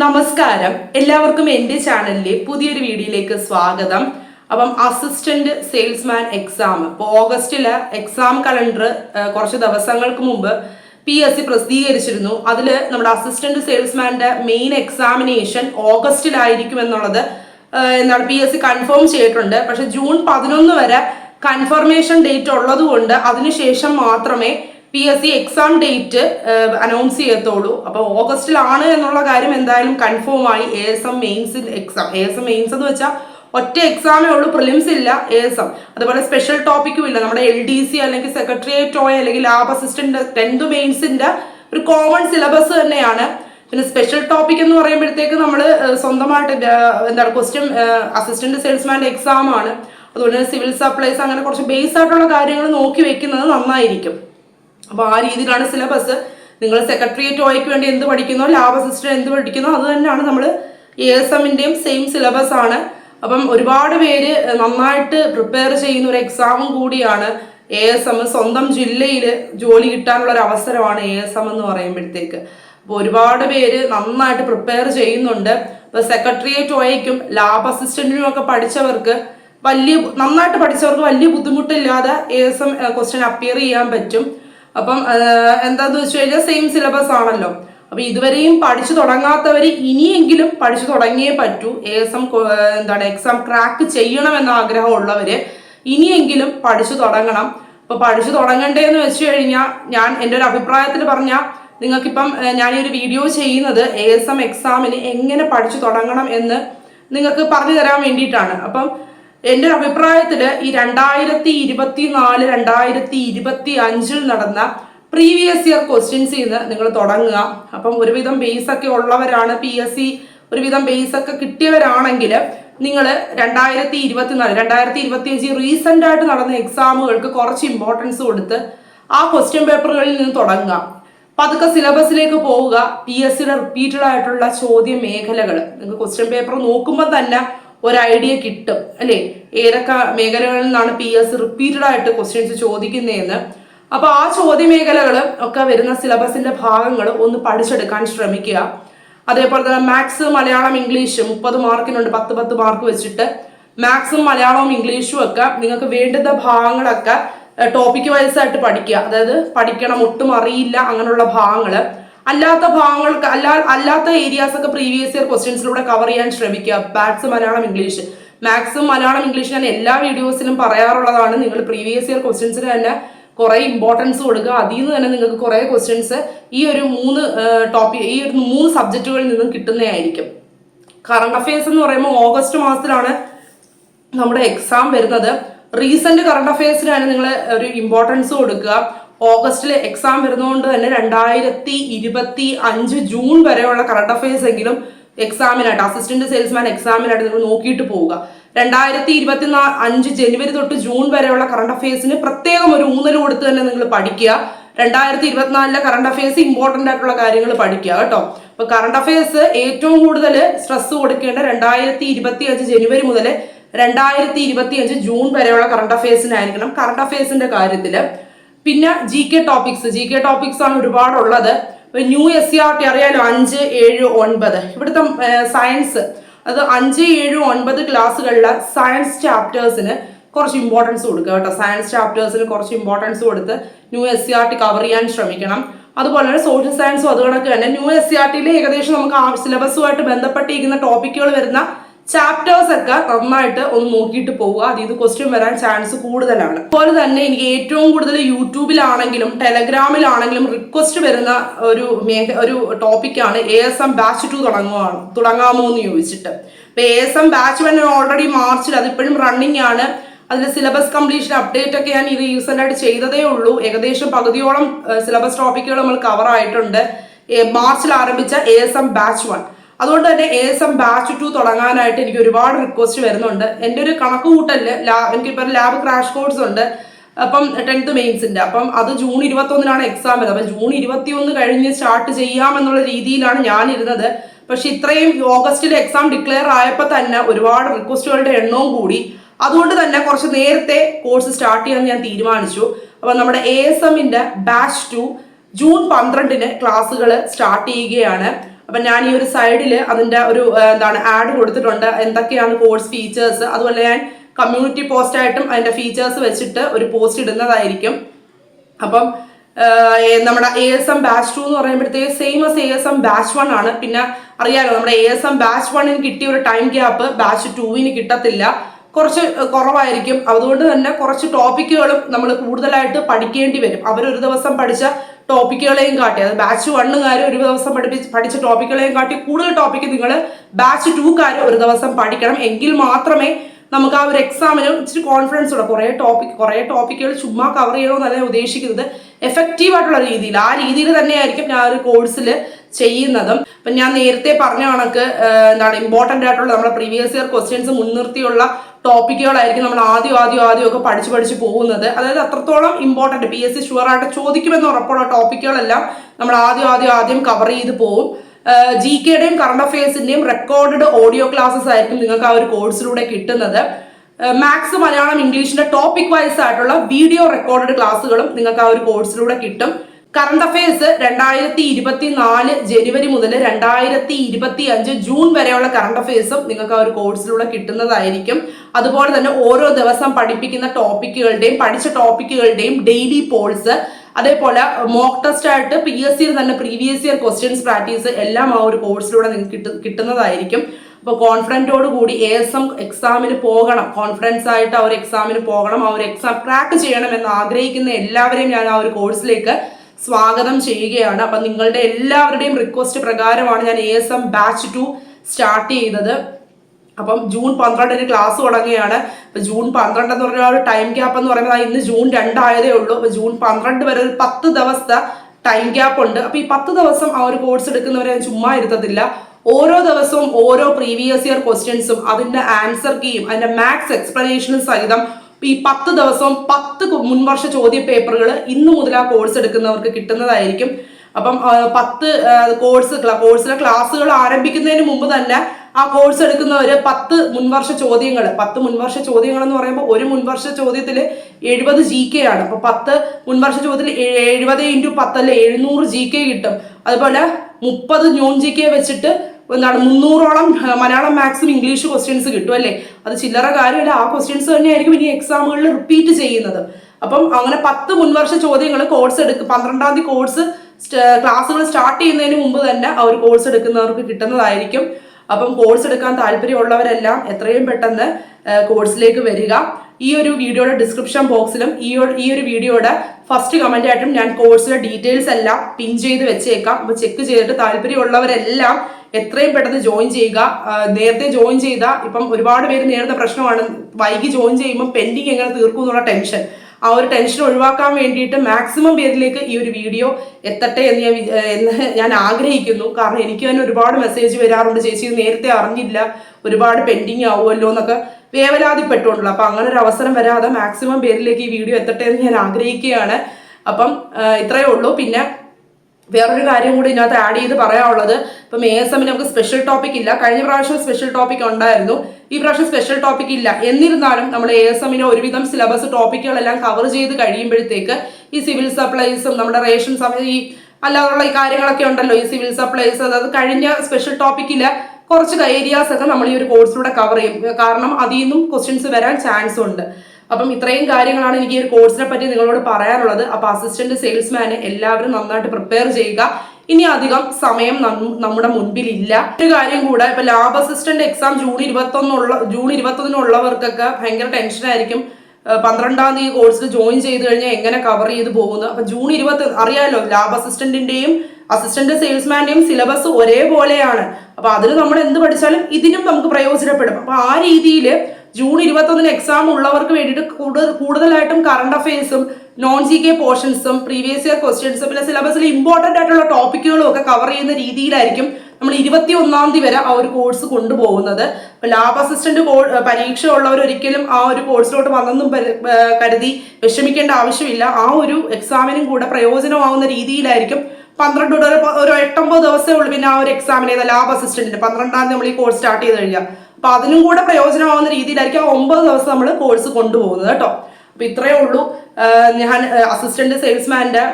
നമസ്കാരം. എല്ലാവർക്കും എന്റെ ചാനലിലെ പുതിയൊരു വീഡിയോയിലേക്ക് സ്വാഗതം. അപ്പം അസിസ്റ്റന്റ് സെയിൽസ്മാൻ എക്സാം ഇപ്പോൾ ഓഗസ്റ്റിലെ എക്സാം കലണ്ടർ കുറച്ച് ദിവസങ്ങൾക്ക് മുമ്പ് പി എസ് സി പ്രസിദ്ധീകരിച്ചിരുന്നു. അതിൽ നമ്മുടെ അസിസ്റ്റന്റ് സെയിൽസ്മാന്റെ മെയിൻ എക്സാമിനേഷൻ ഓഗസ്റ്റിലായിരിക്കും എന്നുള്ളത് എന്താണ് പി എസ് സി കൺഫേം ചെയ്തിട്ടുണ്ട്. പക്ഷെ ജൂൺ പതിനൊന്ന് വരെ കൺഫർമേഷൻ ഡേറ്റ് ഉള്ളത് കൊണ്ട് അതിനുശേഷം മാത്രമേ P S C exam date announce ചെയ്യത്തുള്ളൂ അപ്പോൾ ഓഗസ്റ്റിലാണ് എന്നുള്ള കാര്യം എന്തായാലും കൺഫേം ആയി. A S M mains exam A S M mains എന്ന് വെച്ചാൽ ഒറ്റ എക്സാമേ ഉള്ളൂ പ്രിലിംസ് ഇല്ല എ എസ് എം അതുപോലെ സ്പെഷ്യൽ ടോപ്പിക്കും ഇല്ല. നമ്മുടെ എൽ ഡി സി അല്ലെങ്കിൽ സെക്രട്ടേറിയറ്റ് ഓയ അല്ലെങ്കിൽ ലാബ് അസിസ്റ്റന്റ് ടെൻത്ത് മെയിൻസിന്റെ ഒരു കോമൺ സിലബസ് തന്നെയാണ്. പിന്നെ സ്പെഷ്യൽ ടോപ്പിക് എന്ന് പറയുമ്പോഴത്തേക്ക് നമ്മൾ സ്വന്തമായിട്ട് എന്താണ് ക്വസ്റ്റ്യൻ അസിസ്റ്റന്റ് സെയിൽസ്മാന്റെ എക്സാം ആണ്. അതുപോലെ തന്നെ സിവിൽ സപ്ലൈസ് അങ്ങനെ കുറച്ച് ബേസ് ആയിട്ടുള്ള കാര്യങ്ങൾ നോക്കി വെക്കുന്നത് നന്നായിരിക്കും. അപ്പോൾ ആ രീതിയിലാണ് സിലബസ് നിങ്ങൾ സെക്രട്ടേറിയറ്റ് ഓയ്ക്ക് വേണ്ടി എന്ത് പഠിക്കുന്നോ ലാബ് അസിസ്റ്റന്റ് എന്ത് പഠിക്കുന്നോ അത് തന്നെയാണ് നമ്മൾ എ എസ് എമ്മിന്റെയും സെയിം സിലബസ് ആണ്. അപ്പം ഒരുപാട് പേര് നന്നായിട്ട് പ്രിപ്പയർ ചെയ്യുന്ന ഒരു എക്സാമും കൂടിയാണ് എ എസ് എം സ്വന്തം ജില്ലയിൽ ജോലി കിട്ടാനുള്ള ഒരു അവസരമാണ് എ എസ് എം എന്ന് പറയുമ്പോഴത്തേക്ക്. അപ്പോൾ ഒരുപാട് പേര് നന്നായിട്ട് പ്രിപ്പയർ ചെയ്യുന്നുണ്ട്. ഇപ്പോൾ സെക്രട്ടേറിയറ്റ് ഓയ്ക്കും ലാബ് അസിസ്റ്റന്റിനും ഒക്കെ പഠിച്ചവർക്ക് വലിയ നന്നായിട്ട് പഠിച്ചവർക്ക് വലിയ ബുദ്ധിമുട്ടില്ലാതെ A S M question appear ചെയ്യാൻ പറ്റും. അപ്പം എന്താന്ന് വെച്ച് കഴിഞ്ഞാൽ സെയിം സിലബസ് ആണല്ലോ. അപ്പൊ ഇതുവരെയും പഠിച്ചു തുടങ്ങാത്തവർ ഇനിയെങ്കിലും പഠിച്ചു തുടങ്ങിയേ പറ്റൂ. എ എസ് എം എന്താണ് എക്സാം ക്രാക്ക് ചെയ്യണമെന്ന ആഗ്രഹമുള്ളവര് ഇനിയെങ്കിലും പഠിച്ചു തുടങ്ങണം. അപ്പൊ പഠിച്ചു തുടങ്ങണ്ടേന്ന് വെച്ച് കഴിഞ്ഞാൽ ഞാൻ എന്റെ ഒരു അഭിപ്രായത്തിൽ പറഞ്ഞാൽ നിങ്ങൾക്കിപ്പം ഞാൻ ഈ ഒരു വീഡിയോ ചെയ്യുന്നത് എ എസ് എം എക്സാമിന് എങ്ങനെ പഠിച്ചു തുടങ്ങണം എന്ന് നിങ്ങൾക്ക് പറഞ്ഞു തരാൻ വേണ്ടിയിട്ടാണ്. അപ്പം എന്റെ ഒരു അഭിപ്രായത്തിൽ ഈ രണ്ടായിരത്തി ഇരുപത്തി നാല് രണ്ടായിരത്തി ഇരുപത്തി അഞ്ചിൽ നടന്ന പ്രീവിയസ് ഇയർ ക്വസ്റ്റ്യൻസിൽ നിന്ന് നിങ്ങൾ തുടങ്ങുക. അപ്പം ഒരുവിധം ബേസ് ഒക്കെ ഉള്ളവരാണ് പി എസ് സി ഒരുവിധം ബേസ് ഒക്കെ കിട്ടിയവരാണെങ്കിൽ നിങ്ങൾ രണ്ടായിരത്തി ഇരുപത്തിനാല് രണ്ടായിരത്തി ഇരുപത്തി അഞ്ച് റീസെന്റ് ആയിട്ട് നടന്ന എക്സാമുകൾക്ക് കുറച്ച് ഇമ്പോർട്ടൻസ് കൊടുത്ത് ആ ക്വസ്റ്റ്യൻ പേപ്പറുകളിൽ നിന്ന് തുടങ്ങുക. പതുക്കെ സിലബസിലേക്ക് പോവുക. പി എസ് സിയുടെ റിപ്പീറ്റഡ് ആയിട്ടുള്ള ചോദ്യ മേഖലകൾ നിങ്ങൾക്ക് ക്വസ്റ്റ്യൻ പേപ്പർ നോക്കുമ്പോൾ തന്നെ ഒരു ഐഡിയ കിട്ടും. അല്ലേ? ഏതൊക്കെ മേഖലകളിൽ നിന്നാണ് പി എസ് റിപ്പീറ്റഡ് ആയിട്ട് ക്വസ്റ്റ്യൻസ് ചോദിക്കുന്നതെന്ന്. അപ്പൊ ആ ചോദ്യ മേഖലകൾ ഒക്കെ വരുന്ന സിലബസിന്റെ ഭാഗങ്ങൾ ഒന്ന് പഠിച്ചെടുക്കാൻ ശ്രമിക്കുക. അതേപോലെ തന്നെ മാത്സ് മലയാളം ഇംഗ്ലീഷ് മുപ്പത് മാർക്കിനുണ്ട് പത്ത് പത്ത് മാർക്ക് വെച്ചിട്ട്. മാത്സും മലയാളവും ഇംഗ്ലീഷും ഒക്കെ നിങ്ങൾക്ക് വേണ്ടുന്ന ഭാഗങ്ങളൊക്കെ ടോപ്പിക് വൈസ് ആയിട്ട് പഠിക്കുക. അതായത് പഠിക്കണം ഒട്ടും അറിയില്ല അങ്ങനെയുള്ള ഭാഗങ്ങൾ അല്ലാത്ത ഭാഗങ്ങൾക്ക് അല്ലാ അല്ലാത്ത ഏരിയാസ് ഒക്കെ പ്രീവിയസ് ഇയർ ക്വസ്റ്റ്യൻസിലൂടെ കവർ ചെയ്യാൻ ശ്രമിക്കുക. മാത്സ് മലയാളം ഇംഗ്ലീഷ് മാത്സും മലയാളം ഇംഗ്ലീഷ് ഞാൻ എല്ലാ വീഡിയോസിലും പറയാറുള്ളതാണ്. നിങ്ങൾ പ്രീവിയസ് ഇയർ ക്വസ്റ്റ്യൻസിന് തന്നെ കുറേ ഇമ്പോർട്ടൻസ് കൊടുക്കുക. അതിൽ നിന്ന് തന്നെ നിങ്ങൾക്ക് കുറേ ക്വസ്റ്റ്യൻസ് ഈ ഒരു മൂന്ന് ടോപ്പിക് ഈ ഒരു മൂന്ന് സബ്ജക്റ്റുകളിൽ നിന്നും കിട്ടുന്നതായിരിക്കും. കറണ്ട് അഫയേഴ്സ് എന്ന് പറയുമ്പോൾ ഓഗസ്റ്റ് മാസത്തിലാണ് നമ്മുടെ എക്സാം വരുന്നത്. റീസെന്റ് കറണ്ട് അഫയേഴ്സിനാണ് നിങ്ങൾ ഒരു ഇമ്പോർട്ടൻസ് കൊടുക്കുക. ഓഗസ്റ്റിൽ എക്സാം വരുന്നതുകൊണ്ട് തന്നെ രണ്ടായിരത്തി ഇരുപത്തി അഞ്ച് ജൂൺ വരെയുള്ള കറണ്ട് അഫയേഴ്സ് എങ്കിലും എക്സാമിനായിട്ട് അസിസ്റ്റന്റ് സെയിൽസ്മാൻ എക്സാമിനായിട്ട് നിങ്ങൾ നോക്കിയിട്ട് പോവുക. രണ്ടായിരത്തി ഇരുപത്തി അഞ്ച് ജനുവരി തൊട്ട് ജൂൺ വരെയുള്ള കറണ്ട് അഫയേഴ്സിന് പ്രത്യേകം ഒരു ഊന്നൽ കൊടുത്ത് തന്നെ നിങ്ങൾ പഠിക്കുക. രണ്ടായിരത്തി ഇരുപത്തിനാലിലെ കറണ്ട് അഫയേഴ്സ് ഇമ്പോർട്ടന്റ് ആയിട്ടുള്ള കാര്യങ്ങൾ പഠിക്കുക കേട്ടോ. അപ്പൊ കറണ്ട് അഫയേഴ്സ് ഏറ്റവും കൂടുതൽ സ്ട്രെസ് കൊടുക്കേണ്ട രണ്ടായിരത്തി ഇരുപത്തി അഞ്ച് ജനുവരി മുതൽ രണ്ടായിരത്തി ഇരുപത്തി അഞ്ച് ജൂൺ വരെയുള്ള കറണ്ട് അഫയേഴ്സിനായിരിക്കണം കറണ്ട് അഫയേഴ്സിന്റെ കാര്യത്തിൽ പിന്നെ G K topics G K topics ആണ് ഒരുപാടുള്ളത്. New S C R T അറിയാലോ? അഞ്ച് ഏഴ് ഒൻപത്. ഇവിടുത്തെ സയൻസ് അത് അഞ്ച് ഏഴ് ഒൻപത് ക്ലാസ്സുകളിലെ സയൻസ് ചാപ്റ്റേഴ്സിന് കുറച്ച് ഇമ്പോർട്ടൻസ് കൊടുക്കുക കേട്ടോ. സയൻസ് ചാപ്റ്റേഴ്സിന് കുറച്ച് ഇമ്പോർട്ടൻസ് കൊടുത്ത് new S C R T cover ചെയ്യാൻ ശ്രമിക്കണം. അതുപോലെ തന്നെ സോഷ്യൽ സയൻസും അതുകണക്ക് തന്നെ. ന്യൂ എസ് സി ആർ ടിയിൽ ഏകദേശം നമുക്ക് ആ സിലബസുമായിട്ട് ബന്ധപ്പെട്ടിരിക്കുന്ന ടോപ്പിക്കുകൾ വരുന്ന ചാപ്റ്റേഴ്സ് ഒക്കെ നന്നായിട്ട് ഒന്ന് നോക്കിയിട്ട് പോവുക. അതിൽ നിന്ന് ക്വസ്റ്റ്യൻ വരാൻ ചാൻസ് കൂടുതലാണ്. അതുപോലെ തന്നെ എനിക്ക് ഏറ്റവും കൂടുതൽ യൂട്യൂബിലാണെങ്കിലും ടെലഗ്രാമിലാണെങ്കിലും റിക്വസ്റ്റ് വരുന്ന ഒരു മേഖ ഒരു ടോപ്പിക്കാണ് A S M batch two തുടങ്ങുവാണ് തുടങ്ങാമോ എന്ന് ചോദിച്ചിട്ട്. അപ്പൊ A S M batch one already മാർച്ചിൽ അതിപ്പോഴും റണ്ണിങ് ആണ്. അതിൽ സിലബസ് കംപ്ലീഷൻ അപ്ഡേറ്റ് ഒക്കെ ഞാൻ ഇത് റീസെന്റ് ആയിട്ട് ചെയ്തതേ ഉള്ളൂ. ഏകദേശം പകുതിയോളം സിലബസ് ടോപ്പിക്കുകൾ നമ്മൾ കവർ ആയിട്ടുണ്ട്. മാർച്ചിൽ ആരംഭിച്ച A S M batch one അതുകൊണ്ട് തന്നെ A S M batch two തുടങ്ങാനായിട്ട് എനിക്ക് ഒരുപാട് റിക്വസ്റ്റ് വരുന്നുണ്ട്. എന്റെ ഒരു കണക്ക് കൂട്ടൽ ലാ എനിക്കിപ്പോൾ ലാബ് ക്രാഷ് കോഴ്സ് ഉണ്ട്. അപ്പം ടെൻത്ത് മെയിൻസിന്റെ അപ്പം അത് ജൂൺ ഇരുപത്തൊന്നിനാണ് എക്സാം വരുന്നത്. അപ്പം ജൂൺ ഇരുപത്തിയൊന്ന് കഴിഞ്ഞ് സ്റ്റാർട്ട് ചെയ്യാമെന്നുള്ള രീതിയിലാണ് ഞാൻ ഇരുന്നത് പക്ഷെ ഇത്രയും ഓഗസ്റ്റിൽ എക്സാം ഡിക്ലെയർ ആയപ്പോൾ തന്നെ ഒരുപാട് റിക്വസ്റ്റുകളുടെ എണ്ണവും കൂടി. അതുകൊണ്ട് തന്നെ കുറച്ച് നേരത്തെ കോഴ്സ് സ്റ്റാർട്ട് ചെയ്യാൻ ഞാൻ തീരുമാനിച്ചു. അപ്പം നമ്മുടെ എ എസ് എമ്മിന്റെ ബാച്ച് ടു ജൂൺ പന്ത്രണ്ടിന് ക്ലാസ്സുകൾ സ്റ്റാർട്ട് ചെയ്യുകയാണ്. അപ്പം ഞാൻ ഈ ഒരു സൈഡിൽ അതിന്റെ ഒരു എന്താണ് ആഡ് കൊടുത്തിട്ടുണ്ട്. എന്തൊക്കെയാണ് കോഴ്സ് ഫീച്ചേഴ്സ് അതുപോലെ ഞാൻ കമ്മ്യൂണിറ്റി പോസ്റ്റ് ആയിട്ടും അതിന്റെ ഫീച്ചേഴ്സ് വെച്ചിട്ട് ഒരു പോസ്റ്റ് ഇടുന്നതായിരിക്കും. അപ്പം നമ്മുടെ A S M batch two എന്ന് പറയുമ്പോഴത്തേക്ക് same S A S M batch one ആണ്. പിന്നെ അറിയാലോ നമ്മുടെ എ എസ് എം ബാച്ച് വണ്ണിന് കിട്ടിയ ഒരു ടൈം ഗ്യാപ്പ് ബാച്ച് ടുവിന് കിട്ടത്തില്ല. കുറച്ച് കുറവായിരിക്കും. അതുകൊണ്ട് തന്നെ കുറച്ച് ടോപ്പിക്കുകളും നമ്മൾ കൂടുതലായിട്ട് പഠിക്കേണ്ടി വരും. അവരൊരു ദിവസം പഠിച്ച ടോപ്പിക്കുകളെയും കാട്ടി. അത് ബാച്ച് വണ്ണുകാർ ഒരു ദിവസം പഠിപ്പിച്ച് പഠിച്ച ടോപ്പിക്കുകളെയും കാട്ടി കൂടുതൽ ടോപ്പിക്ക് നിങ്ങൾ ബാച്ച് ടൂക്കാർ ഒരു ദിവസം പഠിക്കണം. എങ്കിൽ മാത്രമേ നമുക്ക് ആ ഒരു എക്സാമിന് ഇച്ചിരി കോൺഫിഡൻസ് ഉള്ള കുറേ ടോപ്പിക് കുറേ ടോപ്പിക്കുകൾ ചുമ്മാ കവർ ചെയ്യണമെന്നല്ല ഉദ്ദേശിക്കുന്നത്. എഫക്റ്റീവ് ആയിട്ടുള്ള രീതിയിൽ ആ രീതിയിൽ തന്നെയായിരിക്കും ഞാൻ ഒരു കോഴ്സിൽ ചെയ്യുന്നതും. അപ്പം ഞാൻ നേരത്തെ പറഞ്ഞ കണക്ക് എന്താണ് ഇമ്പോർട്ടന്റ് ആയിട്ടുള്ള നമ്മുടെ പ്രീവിയസ് ഇയർ ക്വസ്റ്റ്യൻസ് മുൻനിർത്തിയുള്ള ടോപ്പിക്കുകളായിരിക്കും നമ്മൾ ആദ്യം ആദ്യം ആദ്യം ഒക്കെ പഠിച്ച് പഠിച്ച് പോകുന്നത്. അതായത് അത്രത്തോളം ഇമ്പോർട്ടന്റ് പി എസ് സി ഷുവറായിട്ട് ചോദിക്കുമെന്ന് ഉറപ്പുള്ള ടോപ്പിക്കുകളെല്ലാം നമ്മൾ ആദ്യം ആദ്യം ആദ്യം കവർ ചെയ്ത് പോകും ജി കെയുടെയും കറണ്ട് അഫയേഴ്സിന്റെയും റെക്കോർഡ് ഓഡിയോ ക്ലാസ്സസ് ആയിരിക്കും നിങ്ങൾക്ക് ആ ഒരു കോഴ്സിലൂടെ കിട്ടുന്നത്. മാത്സ് മലയാളം ഇംഗ്ലീഷിന്റെ ടോപ്പിക് വൈസ് ആയിട്ടുള്ള വീഡിയോ റെക്കോർഡഡ് ക്ലാസ്സുകളും നിങ്ങൾക്ക് ആ ഒരു കോഴ്സിലൂടെ കിട്ടും. കറണ്ട് അഫയേഴ്സ് രണ്ടായിരത്തി ഇരുപത്തി നാല് ജനുവരി മുതൽ രണ്ടായിരത്തി ഇരുപത്തി അഞ്ച് ജൂൺ വരെയുള്ള കറണ്ട് അഫയേഴ്സും നിങ്ങൾക്ക് ആ ഒരു കോഴ്സിലൂടെ കിട്ടുന്നതായിരിക്കും. അതുപോലെ തന്നെ ഓരോ ദിവസം പഠിപ്പിക്കുന്ന ടോപ്പിക്കുകളുടെയും പഠിച്ച ടോപ്പിക്കുകളുടെയും ഡെയിലി പോൾസ് അതേപോലെ മോക്ക് ടെസ്റ്റ് ആയിട്ട് പി എസ് സിയിൽ തന്നെ പ്രീവിയസ് ഇയർ ക്വസ്റ്റ്യൻസ് പ്രാക്ടീസ് എല്ലാം ആ ഒരു കോഴ്സിലൂടെ നിങ്ങൾക്ക് കിട്ടു കിട്ടുന്നതായിരിക്കും. അപ്പോൾ കോൺഫിഡന്റോട് കൂടി എ എസ് എം എക്സാമിന് പോകണം. കോൺഫിഡൻസ് ആയിട്ട് ആ ഒരു എക്സാമിന് പോകണം. ആ ഒരു എക്സാം ക്രാക്ക് ചെയ്യണം എന്ന് ആഗ്രഹിക്കുന്ന എല്ലാവരെയും ഞാൻ ആ ഒരു കോഴ്സിലേക്ക് സ്വാഗതം ചെയ്യുകയാണ്. അപ്പം നിങ്ങളുടെ എല്ലാവരുടെയും റിക്വസ്റ്റ് പ്രകാരമാണ് ഞാൻ A S M batch two start ചെയ്തത്. അപ്പം ജൂൺ പന്ത്രണ്ടിന് ക്ലാസ് തുടങ്ങുകയാണ്. അപ്പൊ ജൂൺ പന്ത്രണ്ട് എന്ന് പറഞ്ഞ ഒരു ടൈം ഗ്യാപ്പ് എന്ന് പറയുന്നത് ഇന്ന് ജൂൺ രണ്ടായതേ ഉള്ളൂ. അപ്പൊ ജൂൺ പന്ത്രണ്ട് വരെ ഒരു പത്ത് ദിവസത്തെ ടൈം ഗ്യാപ്പ് ഉണ്ട്. അപ്പൊ ഈ പത്ത് ദിവസം ആ ഒരു കോഴ്സ് എടുക്കുന്നവരെ ചുമ്മാ ഇരുത്തത്തില്ല. ഓരോ ദിവസവും ഓരോ പ്രീവിയസ് ഇയർ ക്വസ്റ്റ്യൻസും അതിന്റെ ആൻസർ കീയും അതിന്റെ മാത്സ് എക്സ്പ്ലനേഷനും സഹിതം ഈ പത്ത് ദിവസവും പത്ത് മുൻവർഷ ചോദ്യ പേപ്പറുകൾ ഇന്നു മുതൽ ആ കോഴ്സ് എടുക്കുന്നവർക്ക് കിട്ടുന്നതായിരിക്കും. അപ്പം പത്ത് കോഴ്സ് കോഴ്സിലെ ക്ലാസ്സുകൾ ആരംഭിക്കുന്നതിന് മുമ്പ് തന്നെ ആ കോഴ്സ് എടുക്കുന്നവർ പത്ത് മുൻവർഷ ചോദ്യങ്ങൾ പത്ത് മുൻവർഷ ചോദ്യങ്ങൾ എന്ന് പറയുമ്പോൾ ഒരു മുൻവർഷ ചോദ്യത്തിൽ എഴുപത് ജി കെ ആണ്. അപ്പൊ പത്ത് മുൻവർഷ ചോദ്യത്തിൽ എഴുപത് ഇന്റു പത്തല്ല? എഴുന്നൂറ് ജി കെ കിട്ടും. അതുപോലെ മുപ്പത് ന്യൂൺ ജി കെ വെച്ചിട്ട് എന്താണ് മുന്നൂറോളം മലയാളം മാത്സും ഇംഗ്ലീഷ് ക്വസ്റ്റ്യൻസ് കിട്ടും അല്ലേ? അത് ചില്ലറ കാര്യമല്ല. ആ ക്വസ്റ്റ്യൻസ് തന്നെയായിരിക്കും ഇനി എക്സാമുകളിൽ റിപ്പീറ്റ് ചെയ്യുന്നത്. അപ്പം അങ്ങനെ പത്ത് മുൻവർഷ ചോദ്യങ്ങൾ കോഴ്സ് എടുക്കും പന്ത്രണ്ടാം തീയതി കോഴ്സ് ക്ലാസ്സുകൾ സ്റ്റാർട്ട് ചെയ്യുന്നതിന് മുമ്പ് തന്നെ ആ ഒരു കോഴ്സ് എടുക്കുന്നവർക്ക് കിട്ടുന്നതായിരിക്കും. അപ്പം കോഴ്സ് എടുക്കാൻ താല്പര്യമുള്ളവരെല്ലാം എത്രയും പെട്ടെന്ന് കോഴ്സിലേക്ക് വരിക. ഈ ഒരു വീഡിയോയുടെ ഡിസ്ക്രിപ്ഷൻ ബോക്സിലും ഈ ഈ ഒരു വീഡിയോയുടെ ഫസ്റ്റ് കമന്റ് ആയിട്ടും ഞാൻ കോഴ്സിലെ ഡീറ്റെയിൽസ് എല്ലാം പിൻ ചെയ്ത് വെച്ചേക്കാം. അപ്പോൾ ചെക്ക് ചെയ്തിട്ട് താല്പര്യമുള്ളവരെല്ലാം എത്രയും പെട്ടെന്ന് ജോയിൻ ചെയ്യുക. നേരത്തെ ജോയിൻ ചെയ്ത ഇപ്പം ഒരുപാട് പേര് നേരിടുന്ന പ്രശ്നമാണ്. വൈകി ജോയിൻ ചെയ്യുമ്പോൾ പെൻഡിങ് എങ്ങനെ തീർക്കും എന്നുള്ള ടെൻഷൻ ആ ഒരു ടെൻഷൻ ഒഴിവാക്കാൻ വേണ്ടിയിട്ട് മാക്സിമം പേരിലേക്ക് ഈ ഒരു വീഡിയോ എത്തട്ടെ എന്ന് ഞാൻ എന്ന് ഞാൻ ആഗ്രഹിക്കുന്നു. കാരണം എനിക്ക് തന്നെ ഒരുപാട് മെസ്സേജ് വരാറുണ്ട്. ചേച്ചി നേരത്തെ അറിഞ്ഞില്ല. ഒരുപാട് പെൻഡിങ് ആവുമല്ലോ എന്നൊക്കെ വേവലാതിപ്പെട്ടുണ്ടല്ലോ അപ്പം അങ്ങനെ ഒരു അവസരം വരാതെ മാക്സിമം പേരിലേക്ക് ഈ വീഡിയോ എത്തട്ടെ എന്ന് ഞാൻ ആഗ്രഹിക്കുകയാണ്. അപ്പം ഇത്രയേ ഉള്ളൂ. പിന്നെ വേറൊരു കാര്യം കൂടി ഇതിനകത്ത് ആഡ് ചെയ്ത് പറയാനുള്ളത്. ഇപ്പം എ എസ് എമ്മിന് നമുക്ക് സ്പെഷ്യൽ ടോപ്പിക് ഇല്ല. കഴിഞ്ഞ പ്രാവശ്യം സ്പെഷ്യൽ ടോപ്പിക് ഉണ്ടായിരുന്നു. ഈ പ്രാവശ്യം സ്പെഷ്യൽ ടോപ്പിക് ഇല്ല. എന്നിരുന്നാലും നമ്മൾ എ എസ് എമ്മിന് ഒരുവിധം സിലബസ് ടോപ്പിക്കുകളെല്ലാം കവർ ചെയ്ത് കഴിയുമ്പോഴത്തേക്ക് ഈ സിവിൽ സപ്ലൈസും നമ്മുടെ റേഷൻ സമയം ഈ അല്ലാതുള്ള ഈ കാര്യങ്ങളൊക്കെ ഉണ്ടല്ലോ. ഈ സിവിൽ സപ്ലൈസ് അതായത് കഴിഞ്ഞ സ്പെഷ്യൽ ടോപ്പിക്കിൽ കുറച്ച് ഏരിയാസ് ഒക്കെ നമ്മൾ ഈ ഒരു കോഴ്സിലൂടെ കവർ ചെയ്യും. കാരണം അതിൽ നിന്നും ക്വസ്റ്റ്യൻസ് വരാൻ ചാൻസ് ഉണ്ട്. അപ്പം ഇത്രയും കാര്യങ്ങളാണ് എനിക്ക് ഈ ഒരു കോഴ്സിനെ പറ്റി നിങ്ങളോട് പറയാനുള്ളത്. അപ്പൊ അസിസ്റ്റന്റ് സെയിൽസ്മാനെ എല്ലാവരും നന്നായിട്ട് പ്രിപ്പയർ ചെയ്യുക. ഇനി അധികം സമയം നമ്മുടെ മുൻപിൽ ഇല്ല ഒരു കാര്യം കൂടെ ഇപ്പൊ ലാബ് അസിസ്റ്റന്റ് എക്സാം ജൂൺ ഇരുപത്തൊന്നുള്ള ജൂൺ ഇരുപത്തൊന്നിനുള്ളവർക്കൊക്കെ ഭയങ്കര ടെൻഷനായിരിക്കും ആയിരിക്കും. പന്ത്രണ്ടാം തീയതി കോഴ്സിൽ ജോയിൻ ചെയ്ത് കഴിഞ്ഞാൽ എങ്ങനെ കവർ ചെയ്ത് പോകുന്നു? അപ്പൊ ജൂൺ ഇരുപത്തി അറിയാലോ ലാബ് അസിസ്റ്റന്റിന്റെയും അസിസ്റ്റന്റ് സെയിൽസ്മാന്റെയും സിലബസ് ഒരേപോലെയാണ്. അപ്പൊ അതിൽ നമ്മൾ എന്ത് പഠിച്ചാലും ഇതിനും നമുക്ക് പ്രയോജനപ്പെടും. അപ്പൊ ആ രീതിയിൽ ജൂൺ ഇരുപത്തൊന്നിന് എക്സാം ഉള്ളവർക്ക് വേണ്ടിയിട്ട് കൂടുതൽ കൂടുതലായിട്ടും കറണ്ട് അഫയേഴ്സും നോൺ ജി കെ പോർഷൻസും പ്രീവിയസ് ഇയർ ക്വസ്റ്റ്യൻസും പിന്നെ സിലബസിൽ ഇമ്പോർട്ടന്റ് ആയിട്ടുള്ള ടോപ്പിക്കുകളും ഒക്കെ കവർ ചെയ്യുന്ന രീതിയിലായിരിക്കും നമ്മൾ ഇരുപത്തി ഒന്നാം തീയതി വരെ ആ ഒരു കോഴ്സ് കൊണ്ടുപോകുന്നത്. ലാബ് അസിസ്റ്റന്റ് പരീക്ഷ ഉള്ളവർ ഒരിക്കലും ആ ഒരു കോഴ്സിലോട്ട് വന്നെന്നും കരുതി വിഷമിക്കേണ്ട ആവശ്യമില്ല. ആ ഒരു എക്സാമിനും കൂടെ പ്രയോജനമാവുന്ന രീതിയിലായിരിക്കും പന്ത്രണ്ട് ഒരു ഒരു എട്ടൊമ്പത് ദിവസമേ ഉള്ളൂ പിന്നെ ആ ഒരു എക്സാമിന് ഏതാ ലാബ് അസിസ്റ്റന്റിന് പന്ത്രണ്ടാം തീയതി നമ്മൾ ഈ കോഴ്സ് സ്റ്റാർട്ട് ചെയ്ത് കഴിഞ്ഞാൽ അപ്പൊ അതിനും കൂടെ പ്രയോജനമാവുന്ന രീതിയിലായിരിക്കും ആ ഒമ്പത് ദിവസം നമ്മൾ കോഴ്സ് കൊണ്ടുപോകുന്നത് കേട്ടോ. അപ്പൊ ഇത്രയേ ഉള്ളൂ. ഞാൻ അസിസ്റ്റന്റ് സെയിൽസ്മാന്റെ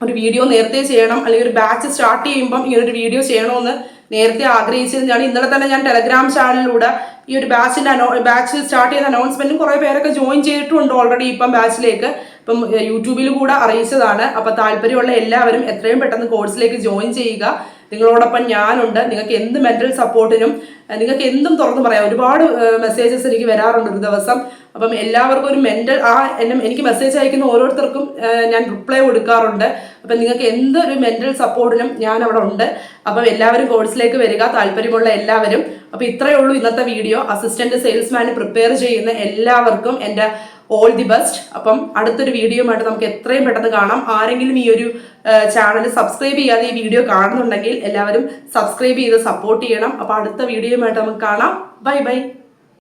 ഒരു വീഡിയോ നേരത്തെ ചെയ്യണം. അല്ലെങ്കിൽ ഒരു ബാച്ച് സ്റ്റാർട്ട് ചെയ്യുമ്പം ഈ ഒരു വീഡിയോ ചെയ്യണമെന്ന് നേരത്തെ ആഗ്രഹിച്ചിരുന്നതാണ്. ഇന്നലെ തന്നെ ഞാൻ ടെലഗ്രാം ചാനലിലൂടെ ഈ ഒരു ബാച്ചിന്റെ അനോ ബാച്ച് സ്റ്റാർട്ട് ചെയ്ത അനൗൺസ്മെന്റും കുറെ പേരൊക്കെ ജോയിൻ ചെയ്തിട്ടുണ്ട് ഓൾറെഡി ഇപ്പം ബാച്ചിലേക്ക് ഇപ്പം യൂട്യൂബിൽ കൂടെ അറിയിച്ചതാണ്. അപ്പൊ താല്പര്യമുള്ള എല്ലാവരും എത്രയും പെട്ടെന്ന് കോഴ്സിലേക്ക് ജോയിൻ ചെയ്യുക. നിങ്ങളോടൊപ്പം ഞാനുണ്ട്. നിങ്ങൾക്ക് എന്ത് മെന്റൽ സപ്പോർട്ടിനും നിങ്ങൾക്ക് എന്തും തുറന്നു പറയാം. ഒരുപാട് മെസ്സേജസ് എനിക്ക് വരാറുണ്ട് ഒരു ദിവസം. അപ്പം എല്ലാവർക്കും ഒരു മെന്റൽ ആ എന്നെ എനിക്ക് മെസ്സേജ് അയക്കുന്ന ഓരോരുത്തർക്കും ഞാൻ റിപ്ലൈ കൊടുക്കാറുണ്ട്. അപ്പം നിങ്ങൾക്ക് എന്തൊരു മെന്റൽ സപ്പോർട്ടിനും ഞാൻ അവിടെ ഉണ്ട്. അപ്പം എല്ലാവരും കോഴ്സിലേക്ക് വരിക. താല്പര്യമുള്ള എല്ലാവരും. അപ്പം ഇത്രയേ ഉള്ളൂ ഇന്നത്തെ വീഡിയോ അസിസ്റ്റന്റ് സെയിൽസ്മാന് പ്രിപ്പയർ ചെയ്യുന്ന എല്ലാവർക്കും എന്റെ ഓൾ ദി ബെസ്റ്റ് അപ്പം അടുത്തൊരു വീഡിയോ ആയിട്ട് നമുക്ക് എത്രയും പെട്ടെന്ന് കാണാം. ആരെങ്കിലും ഈ ഒരു ചാനൽ സബ്സ്ക്രൈബ് ചെയ്യാതെ ഈ വീഡിയോ കാണുന്നുണ്ടെങ്കിൽ എല്ലാവരും സബ്സ്ക്രൈബ് ചെയ്ത് സപ്പോർട്ട് ചെയ്യണം. അപ്പോൾ അടുത്ത വീഡിയോയുമായിട്ട് നമുക്ക് കാണാം. Bye bye